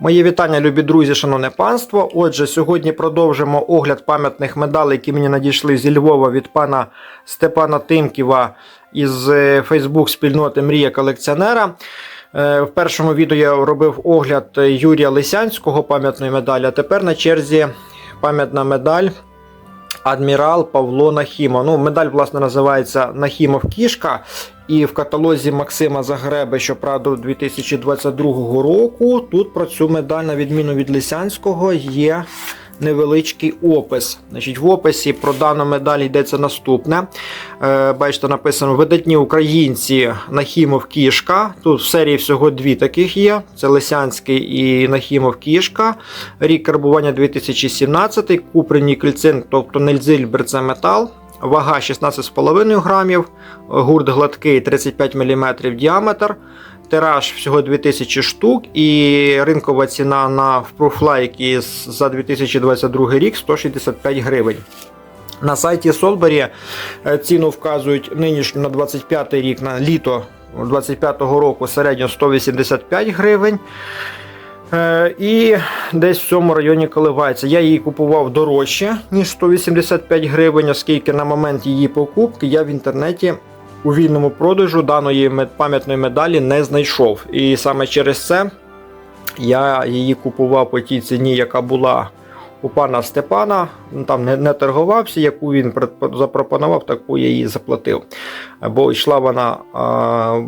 Мої вітання, любі друзі, шановне панство. Отже, сьогодні продовжимо огляд пам'ятних медалей, які мені надійшли зі Львова від пана Степана Тимківа із е, Фейсбук спільноти Мрія колекціонера. Е, В першому відео я робив огляд Юрія Лисянського пам'ятної медалі, а тепер на черзі пам'ятна медаль Адмірал Павло Нахіма. Ну, медаль, власне, називається Нахімов Кішка. І в каталозі Максима Загреби, щоправда, 2022 року, тут про цю медаль, на відміну від Лисянського, є невеличкий опис. Значить, В описі про дану медаль йдеться наступне. Е, бачите, написано видатні українці Нахімов Кішка. Тут в серії всього дві таких є: це Лисянський і Нахімов Кішка. Рік карбування 2017, купрені кільцин, тобто Нельзильбер це метал. Вага 16,5 грамів, гурт гладкий 35 мм діаметр, тираж всього 2000 штук і ринкова ціна на Prooflike за 2022 рік 165 гривень. На сайті Solberry е, ціну вказують нинішню на 25 рік на літо 25 року середньо 185 гривень. Е, І десь в цьому районі коливається. Я її купував дорожче, ніж 185 гривень, оскільки на момент її покупки я в інтернеті у вільному продажу даної пам'ятної медалі не знайшов. І саме через це я її купував по тій ціні, яка була у пана Степана. Там не, не торгувався, яку він запропонував, таку я її заплатив. Бо йшла вона а,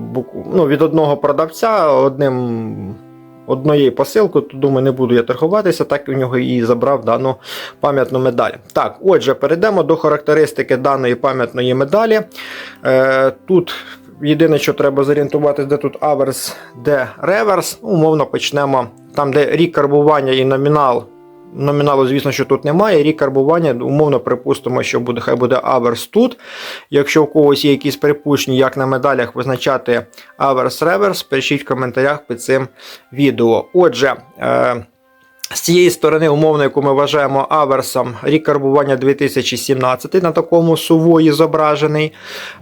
ну, від одного продавця одним одної посилки, то думаю, не буду я торгуватися, так у нього і забрав дану пам'ятну медаль. Так, отже, перейдемо до характеристики даної пам'ятної медалі. Е, тут єдине, що треба зорієнтуватися, де тут аверс, де реверс. Умовно почнемо там, де рік карбування і номінал. Номіналу, звісно, що тут немає. Рік карбування, умовно припустимо, що буде, хай буде аверс тут. Якщо у когось є якісь припущення, як на медалях визначати аверс-реверс, пишіть в коментарях під цим відео. Отже, е, з цієї сторони, умовно, яку ми вважаємо аверсом, рік карбування 2017 на такому сувої зображений.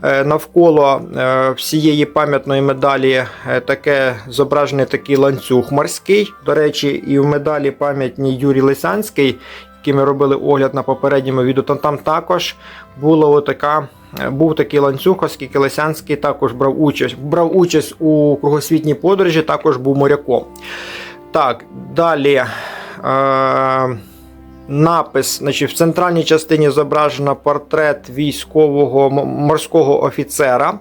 Е, Навколо е, всієї пам'ятної медалі е, таке зображений такий ланцюг морський. До речі, і в медалі пам'ятній Юрій Лисянський, який ми робили огляд на попередньому відео, то там також була отака. Був такий ланцюг, оскільки Лисянський також брав участь, брав участь у кругосвітній подорожі, також був моряком. Так, далі. Е, напис. Значить, в центральній частині зображено портрет військового морського офіцера.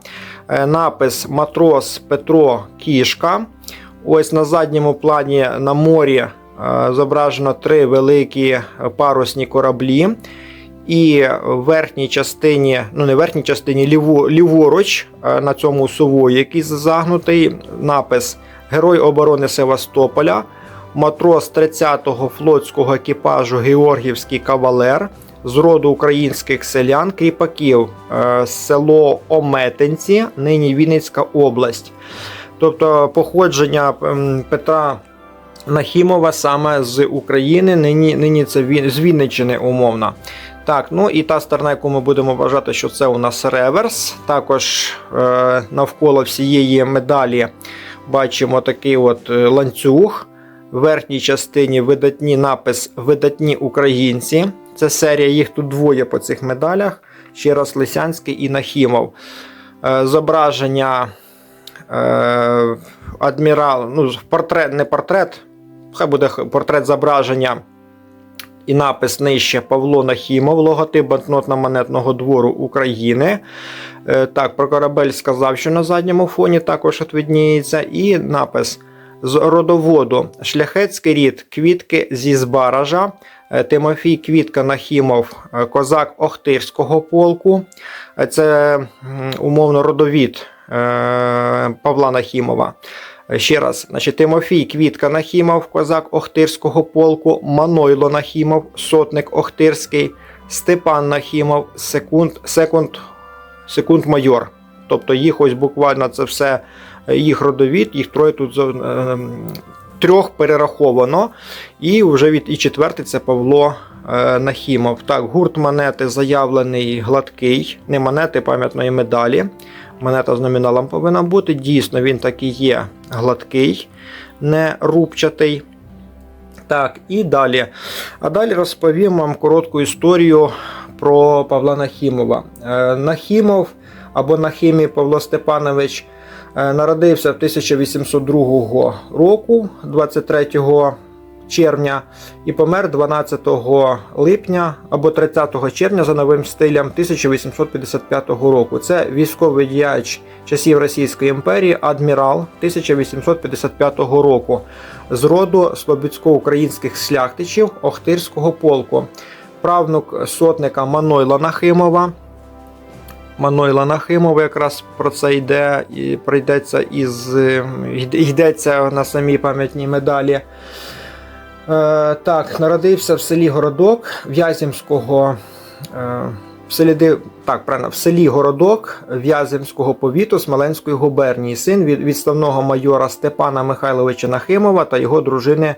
Е, напис Матрос Петро Кішка. Ось на задньому плані на морі е, зображено три великі парусні кораблі. І в верхній частині, ну не в верхній частині, ліво, ліворуч е, на цьому сувої, який загнутий, напис Герой оборони Севастополя, матрос 30-го флотського екіпажу Георгівський кавалер з роду українських селян, кріпаків, е, село Ометенці, нині Вінницька область. Тобто походження Петра Нахімова саме з України, нині, нині це з Вінниччини умовно. Так, ну і та сторона, яку ми будемо вважати, що це у нас реверс. Також е, навколо всієї медалі бачимо такий от е, ланцюг. В верхній частині видатні напис Видатні українці. Це серія, їх тут двоє по цих медалях. Ще раз Лисянський і Нахімов. Е, зображення е, адмірал, ну, портрет, не портрет, хай буде портрет зображення і напис нижче Павло Нахімов, логотип банкнотно-монетного двору України. Е, Так, про корабель сказав, що на задньому фоні також от. І напис з родоводу Шляхетський рід квітки зі Збаража. Е, Тимофій Квітка Нахімов, е, козак Охтирського полку. Це умовно родовід Павла Нахімова. Ще раз, значить, Тимофій Квітка Нахімов, козак Охтирського полку, Манойло Нахімов, сотник Охтирський, Степан Нахімов, секунд, секунд, секунд майор. Тобто їх ось буквально це все е, їх родовід, їх троє тут е, трьох перераховано. І вже від і четвертий це Павло е, Нахімов. Так, гурт монети заявлений гладкий, не монети пам'ятної медалі. Монета з номіналом повинна бути. Дійсно, він такий є гладкий, не рубчатий. Так, і далі. А далі розповім вам коротку історію про Павла Нахімова. Е, Нахімов або Нахімій Павло Степанович е, народився в 1802 року, 23 червня, і помер 12 липня або 30 червня за новим стилем 1855 року. Це військовий діяч часів Російської імперії, адмірал 1855 року з роду слобідсько-українських шляхтичів Охтирського полку, правнук сотника Манойла Нахимова. Манойла Нахимова якраз про це йде і прийдеться із йдеться на самій пам'ятній медалі. Е, так, народився в селі Городок В'яземського. Е, в селі, так, правильно, в селі Городок В'яземського повіту Смоленської губернії, син від відставного майора Степана Михайловича Нахимова та його дружини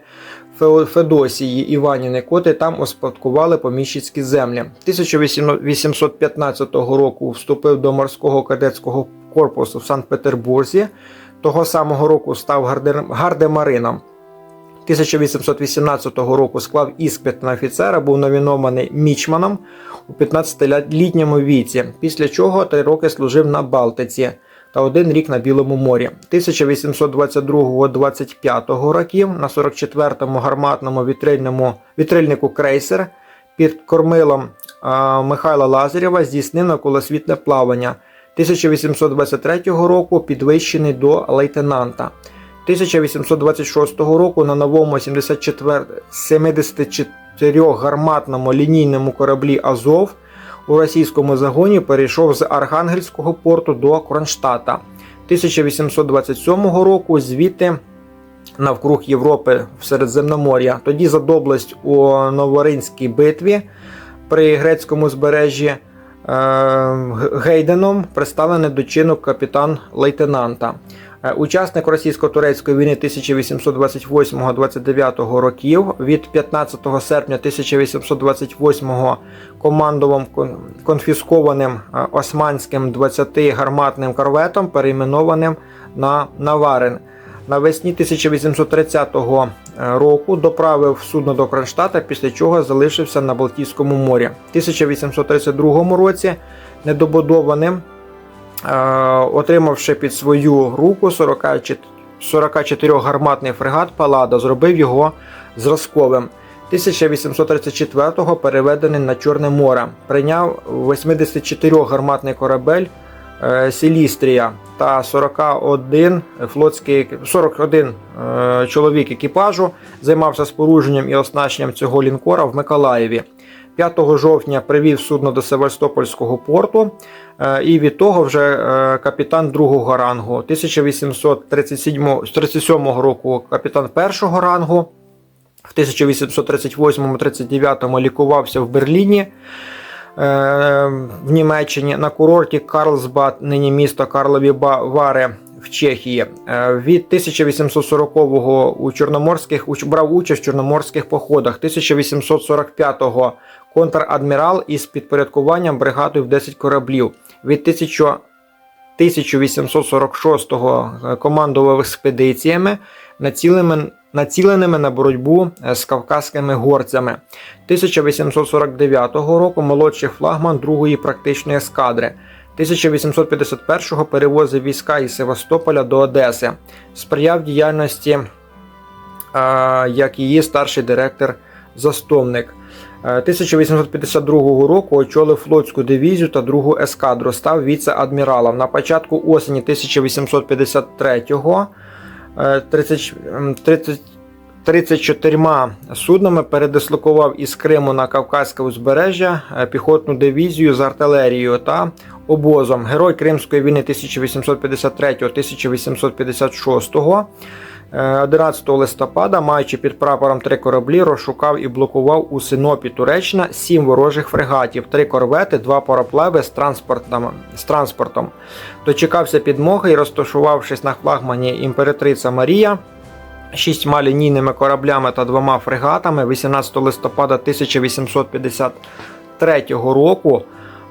Федосії Іваніни, коти там успадкували поміщицькі землі. 1815 року вступив до морського кадетського корпусу в Санкт-Петербурзі. Того самого року став гардемарином. 1818 року склав іспит на офіцера, був номінований мічманом у 15-літньому віці, після чого три роки служив на Балтиці та один рік на Білому морі. 1822-25 років на 44-му гарматному вітрильнику крейсер під кормилом Михайла Лазарєва здійснив навколосвітне плавання. 1823 року підвищений до лейтенанта. 1826 року на новому 74 74 гарматному лінійному кораблі Азов у російському загоні перейшов з Архангельського порту до Кронштадта. 1827 року звідти навкруг Європи в Середземномор'я. Тоді за доблесть у Новоринській битві при грецькому збережжі е, Гейденом представлений до чину капітан-лейтенанта. Е, Учасник російсько-турецької війни 1828-29 років від 15 серпня 1828 командував кон- конфіскованим е, османським 20-гарматним корветом, перейменованим на Наварин. Навесні 1830 року доправив судно до Кронштадта, після чого залишився на Балтійському морі. В 1832 році недобудованим Е, отримавши під свою руку 44 44-гарматний фрегат Палада, зробив його зразковим. 1834-го переведений на Чорне море, прийняв 84-гарматний корабель е, Сілістрія та 41 флотський 41 е, чоловік екіпажу займався спорудженням і оснащенням цього лінкора в Миколаєві. 5 жовтня привів судно до Севастопольського порту, е, і від того вже е, капітан другого рангу. 1837 року капітан першого рангу. В 1838-39 лікувався в Берліні е, в Німеччині на курорті Карлсбад, нині місто Карлові Вари в Чехії. Від 1840-го у чорноморських брав участь в чорноморських походах. 1845-го контр-адмірал із підпорядкуванням бригадою в 10 кораблів. Від 1000 1846-го командував експедиціями, націленими, на боротьбу е, з кавказькими горцями. 1849 року молодший флагман другої практичної ескадри. 1851-го перевозив війська із Севастополя до Одеси. Сприяв діяльності е, як її старший директор-застовник. Е, 1852 року очолив флотську дивізію та другу ескадру, став віце-адміралом. На початку осені 1853-го е, 30, м, 30 34 суднами передислокував із Криму на Кавказьке узбережжя е, піхотну дивізію з артилерією та обозом. Герой Кримської війни 1853-1856 Е, 11 листопада, маючи під прапором три кораблі, розшукав і блокував у Синопі Туреччина сім ворожих фрегатів, три корвети, два пароплави з транспортом. З транспортом. Дочекався підмоги і розташувавшись на флагмані імператриця Марія. Шістьма лінійними кораблями та двома фрегатами 18 листопада 1853 року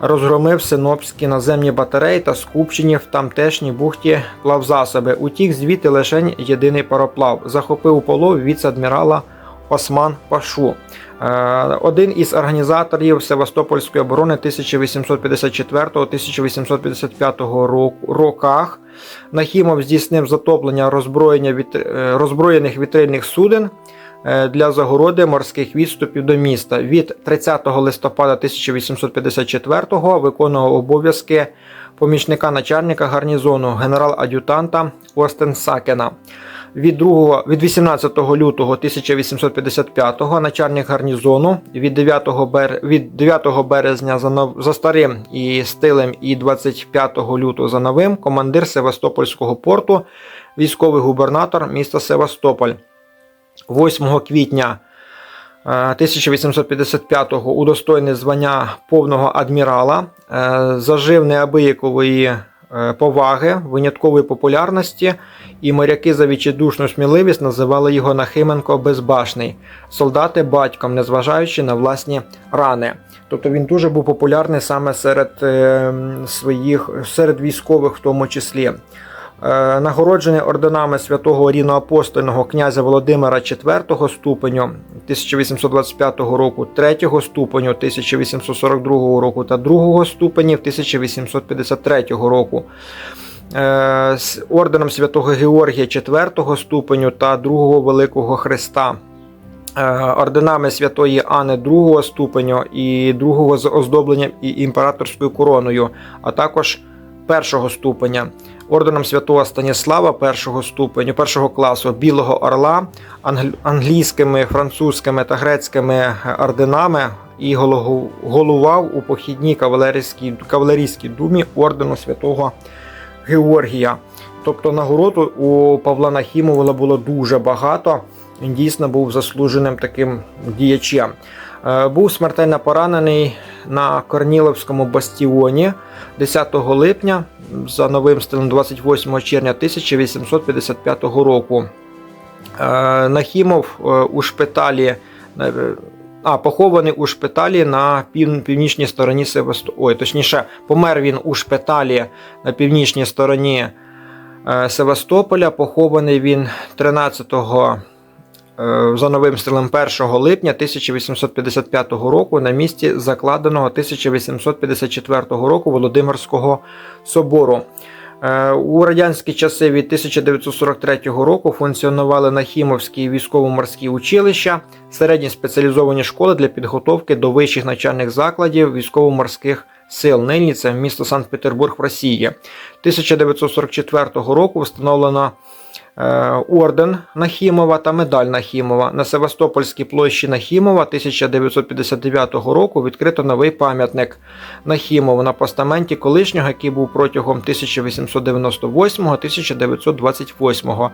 розгромив синопські наземні батареї та скупчені в тамтешній бухті плавзасоби. Утік звідти лише єдиний пароплав. Захопив у полов віце-адмірала Осман Пашу. Е, Один із організаторів Севастопольської оборони 1854-1855 роках Нахімов здійснив затоплення роззброєння вітр- е, роззброєних вітрильних суден для загороди морських відступів до міста. Від 30 листопада 1854 виконував обов'язки помічника начальника гарнізону генерал-ад'ютанта Остенсакена. Від, 2, від 18 лютого 1855 начальник гарнізону, від 9, бер, від 9 березня за, нов, за старим і стилем і 25 лютого за новим командир Севастопольського порту, військовий губернатор міста Севастополь. 8 квітня е, 1855-го удостоєний звання повного адмірала, е, зажив неабиякової е, поваги, виняткової популярності, і моряки за відчайдушну сміливість називали його Нахименко Безбашний, солдати батьком, незважаючи на власні рани. Тобто він дуже був популярний саме серед е, своїх серед військових, в тому числі. Е, Нагороджений орденами святого рівноапостольного князя Володимира IV ступеню 1825 року, 3 ступеню 1842 року та 2 ступенів 1853 року. Е, з орденом святого Георгія 4 ступеню та 2 Великого Христа. Е, Орденами святої Анни 2 ступеню і 2 з оздобленням і імператорською короною, а також першого ступеня орденом святого Станіслава першого ступеню, першого класу Білого Орла, англійськими, французькими та грецькими орденами і голов- головував у похідній кавалерійській, кавалерійській думі ордену святого Георгія. Тобто нагород у Павла Нахімова було дуже багато. Він дійсно був заслуженим таким діячем. Е, Був смертельно поранений на Корніловському бастіоні 10 липня за новим стилем 28 червня 1855 року. Е, Нахімов е, у шпиталі. е, А, похований у шпиталі на пів, північній стороні Севастополя. Точніше, помер він у шпиталі на північній стороні Севастополя. Похований він 13 е, за новим стилем 1 липня 1855 року на місці закладеного 1854 року Володимирського собору. Е, У радянські часи від 1943 року функціонували Нахімовські військово-морські училища, середні спеціалізовані школи для підготовки до вищих навчальних закладів військово-морських сил. Нині це місто Санкт-Петербург в Росії. 1944 року встановлено е, орден Нахімова та медаль Нахімова. На Севастопольській площі Нахімова 1959 року відкрито новий пам'ятник Нахімову на постаменті колишнього, який був протягом 1898-1928.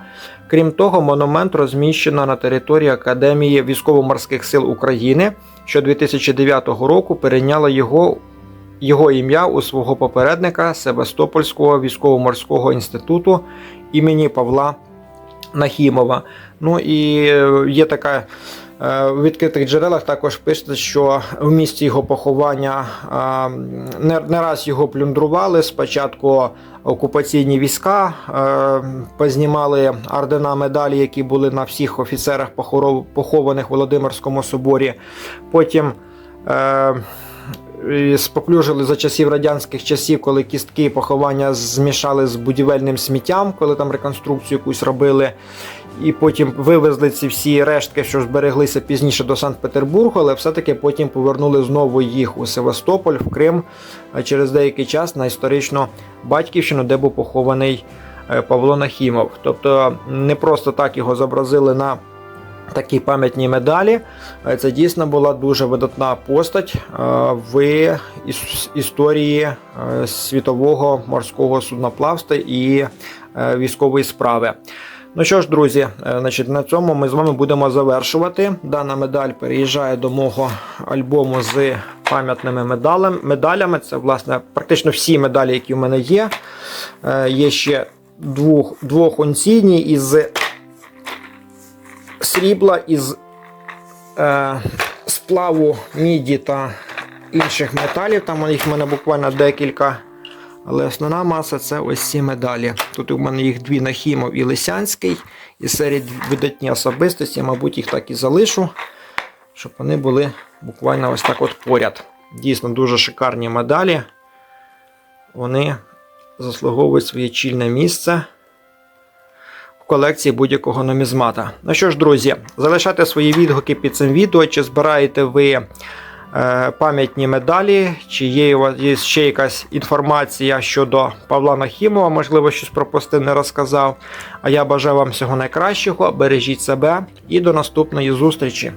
Крім того, монумент розміщено на території Академії військово-морських сил України, що 2009 року перейняла його його ім'я у свого попередника Севастопольського військово-морського інституту імені Павла Нахімова. Ну і е, є така. е, В відкритих джерелах також пишеться, що в місці його поховання не, раз його плюндрували. Спочатку окупаційні війська е, познімали ордена медалі, які були на всіх офіцерах похованих в Володимирському соборі. Потім споплюжили за часів радянських часів, коли кістки поховання змішали з будівельним сміттям, коли там реконструкцію якусь робили. І потім вивезли ці всі рештки, що збереглися пізніше до Санкт-Петербургу, але все-таки потім повернули знову їх у Севастополь, в Крим через деякий час на історичну батьківщину, де був похований е, Павло Нахімов. Тобто не просто так його зобразили на такі пам'ятні медалі. Е, Це дійсно була дуже видатна постать е, в історії е, світового морського судноплавства і військової справи. Ну що ж, друзі, значить, на цьому ми з вами будемо завершувати. Дана медаль переїжджає до мого альбому з пам'ятними медалями. Це, власне, практично всі медалі, які в мене є. Є ще двох, двохунційні із срібла із е, сплаву міді та інших металів. Там їх в мене буквально декілька. Але основна маса це ось ці медалі. Тут у мене їх дві Нахімов і Лисянський, із серії видатні особистості, мабуть, їх так і залишу, щоб вони були буквально ось так от поряд. Дійсно дуже шикарні медалі. Вони заслуговують своє чільне місце колекції будь-якого нумізмата. Ну що ж, друзі, залишайте свої відгуки під цим відео, чи збираєте ви е, пам'ятні медалі, чи є у вас є ще якась інформація щодо Павла Нахімова, можливо, щось пропустив, не розказав. А я бажаю вам всього найкращого, бережіть себе і до наступної зустрічі.